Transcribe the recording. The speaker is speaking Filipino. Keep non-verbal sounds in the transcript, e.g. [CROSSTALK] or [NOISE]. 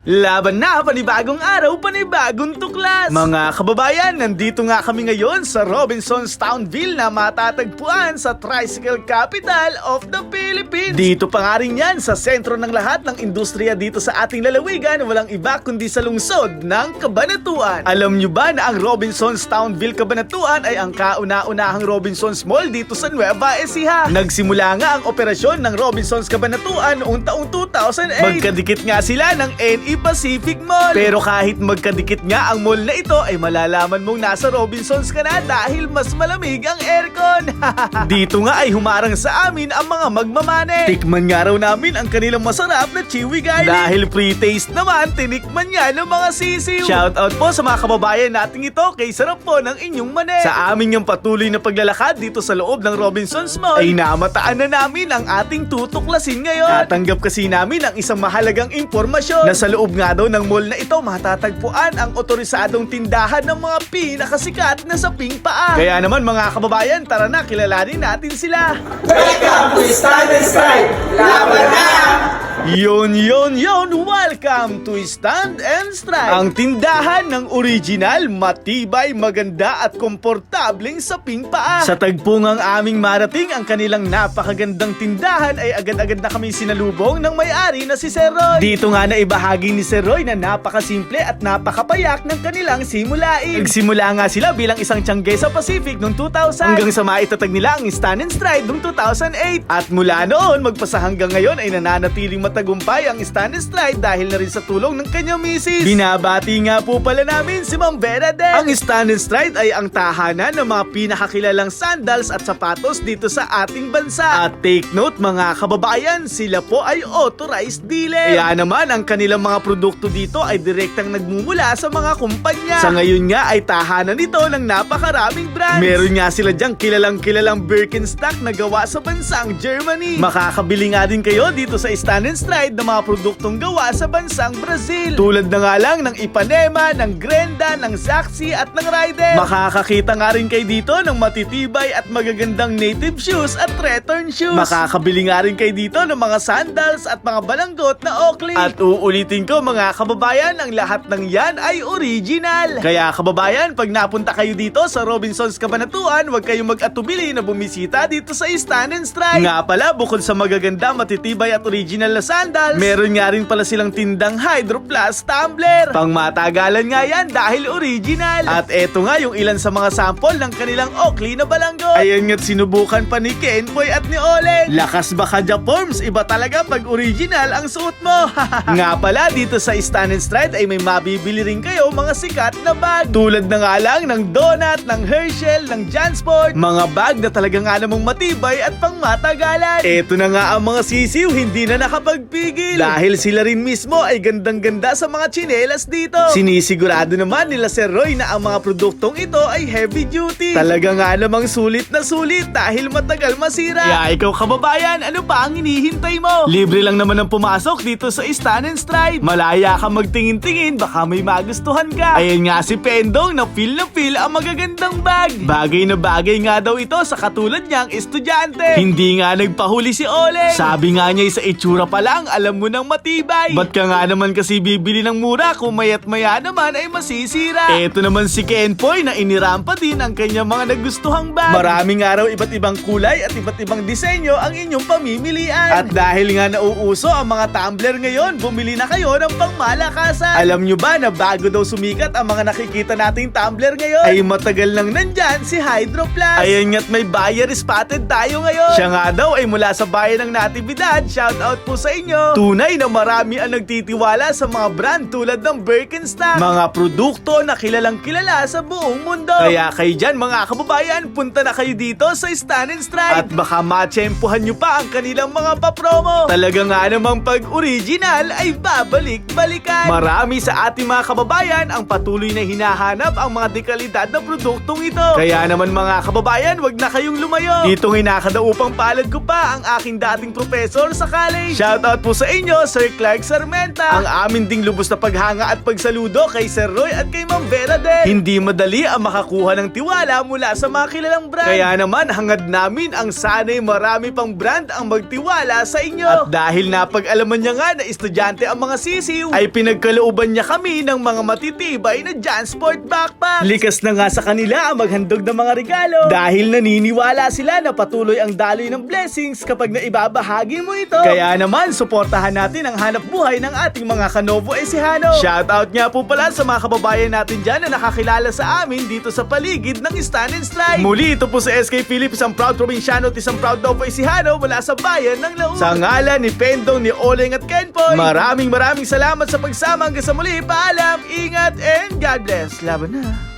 Laban na, panibagong araw, panibagong tuklas! Mga kababayan, nandito nga kami ngayon sa Robinson's Townville na matatagpuan sa Tricycle Capital of the Philippines. Dito pa nga rin yan, sa sentro ng lahat ng industriya dito sa ating lalawigan, walang iba kundi sa lungsod ng Kabanatuan. Alam nyo ba na ang Robinson's Townville Kabanatuan ay ang kauna-unahang Robinson's Mall dito sa Nueva Ecija? Nagsimula nga ang operasyon ng Robinson's Kabanatuan noong taong 2008. Magkadikit nga sila ng NE Pacific Mall. Pero kahit magkadikit nga ang mall na ito ay malalaman mong nasa Robinsons ka na dahil mas malamig ang aircon. [LAUGHS] Dito nga ay humarang sa amin ang mga magmamane. Tikman nga raw namin ang kanilang masarap na chiwi garlic. Dahil pre-taste naman, tinikman nga ng mga sisiw. Shout out po sa mga kababayan nating ito kay sarap po ng inyong mane. Sa aming yung patuloy na paglalakad dito sa loob ng Robinsons Mall ay namataan na namin ang ating tutuklasin ngayon. Tatanggap kasi namin ang isang mahalagang impormasyon na sa loob nga daw ng mall na ito matatagpuan ang otorisadong tindahan ng mga pinakasikat na saping paa. Kaya naman mga kababayan, tara na kilalanin natin sila. Welcome to Stand and Stride! Laban na! Yon, yon, yon! Welcome to Stand and Strike! Ang tindahan ng original, matibay, maganda at komportableng saping paa. Sa tagpo ng aming marating ang kanilang napakagandang tindahan ay agad-agad na kami sinalubong ng may-ari na si Sir Roy. Dito nga na ibahagi ni Sir Roy na napakasimple at napakapayak ng kanilang simulain. Nagsimula nga sila bilang isang tiyangge sa Pacific noong 2000 hanggang sa maitatag nila ang Stand and Stride noong 2008. At mula noon, magpasa hanggang ngayon ay nananatiling matagumpay ang Stride dahil na rin sa tulong ng kanyang misis. Binabati nga po pala namin si Ma'am Bernadette. Ang Stand and Stride ay ang tahanan ng mga pinakakilalang sandals at sapatos dito sa ating bansa. At take note mga kababayan, sila po ay authorized dealer. Kaya naman ang kanilang mga produkto dito ay direktang nagmumula sa mga kumpanya. Sa ngayon nga ay tahanan nito ng napakaraming brands. Meron nga sila diyang kilalang kilalang Birkenstock na gawa sa bansang Germany. Makakabili nga din kayo dito sa Stand and Stride ng mga produktong gawa sa bansang Brazil. Tulad na nga lang ng Ipanema, ng Grenda, ng Zaxi at ng Rider. Makakakita nga rin kayo dito ng matitibay at magagandang native shoes at return shoes. Makakabili nga rin kayo dito ng mga sandals at mga balanggot na Oakley. At uulitin ko mga kababayan, ang lahat ng yan ay original. Kaya kababayan, pag napunta kayo dito sa Robinsons Kabanatuan, huwag kayong mag-atubili na bumisita dito sa Stand and Strike. Nga pala, bukod sa magaganda, matitibay at original na sandals, meron nga rin pala silang tindang Hydro Plus tumbler. Pang matagalan nga yan dahil original. At eto nga yung ilan sa mga sample ng kanilang Oakley na balanggo. Ayan nga't sinubukan pa ni Kenboy at ni Oleg. Lakas baka Forms, iba talaga pag original ang suot mo. [LAUGHS] nga pala, dito sa Stand and Stride ay may mabibili rin kayo mga sikat na bag. Tulad na nga lang ng Donut, ng Herschel, ng Jansport. Mga bag na talaga nga namang matibay at pang matagalan. Eto na nga ang mga sisiw, hindi na nakapagpigil. Dahil sila rin mismo ay gandang-ganda sa mga tsinelas dito. Sinisigurado naman nila Sir Roy na ang mga produktong ito ay heavy duty. Talaga nga namang sulit na sulit dahil matagal masira. Kaya ikaw kababayan, ano pa ang hinihintay mo? Libre lang naman ang pumasok dito sa Stand and Stride. Malaya ka magtingin-tingin, baka may magustuhan ka. Ayan nga si Pendong na feel na feel ang magagandang bag. Bagay na bagay nga daw ito sa katulad niyang estudyante. Hindi nga nagpahuli si Ole. Sabi nga niya sa itsura pa lang, alam mo nang matibay. Ba't ka nga naman kasi bibili ng mura kung mayat maya naman ay masisira? Eto naman si Kenpoy na inirampa din ang kanyang mga nagustuhang bag. Maraming araw iba't ibang kulay at iba't ibang disenyo ang inyong pamimilian. At dahil nga nauuso ang mga tumbler ngayon, bumili na kayo ng pangmalakasan. Alam nyo ba na bago daw sumikat ang mga nakikita nating tumbler ngayon, ay matagal nang nandyan si Hydro Plus. Ayan nga't may buyer spotted tayo ngayon. Siya nga daw ay mula sa bayan ng Natividad. Shout out po sa inyo. Tunay na marami ang nagtitiwala sa mga brand tulad ng Birkenstock. Mga produkto na kilalang kilala sa buong mundo. Kaya kayo dyan mga kababayan, punta na kayo dito sa Stand and Stride. At baka matsyempohan nyo pa ang kanilang mga papromo. Talaga nga namang pag original ay babalik-balikan. Marami sa ating mga kababayan ang patuloy na hinahanap ang mga dekalidad na produktong ito. Kaya naman mga kababayan, wag na kayong lumayo. Dito nga nakadaupang palad ko pa ang aking dating professor sa college. Shout out Shoutout po sa inyo, Sir Clark Sarmenta. Ang amin ding lubos na paghanga at pagsaludo kay Sir Roy at kay Ma'am Vera din. Hindi madali ang makakuha ng tiwala mula sa mga kilalang brand. Kaya naman, hangad namin ang sana'y marami pang brand ang magtiwala sa inyo. At dahil napag-alaman niya nga na estudyante ang mga sisiw, ay pinagkalooban niya kami ng mga matitibay na Jansport backpack. Likas na nga sa kanila ang maghandog ng mga regalo. Dahil naniniwala sila na patuloy ang daloy ng blessings kapag naibabahagi mo ito. Kaya naman, suportahan natin ang hanap buhay ng ating mga Kanovo Ecijano. Shoutout nga po pala sa mga kababayan natin dyan na nakakilala sa amin dito sa paligid ng Stand and Strike. Muli, ito po sa SK Philips, ang proud probinsyano at isang proud Novo Ecijano mula sa bayan ng Laon. Sa ngalan ni Pendong, ni Oleng at Kenpoy, maraming maraming salamat sa pagsama hanggang sa muli. Paalam, ingat, and God bless. Laban na.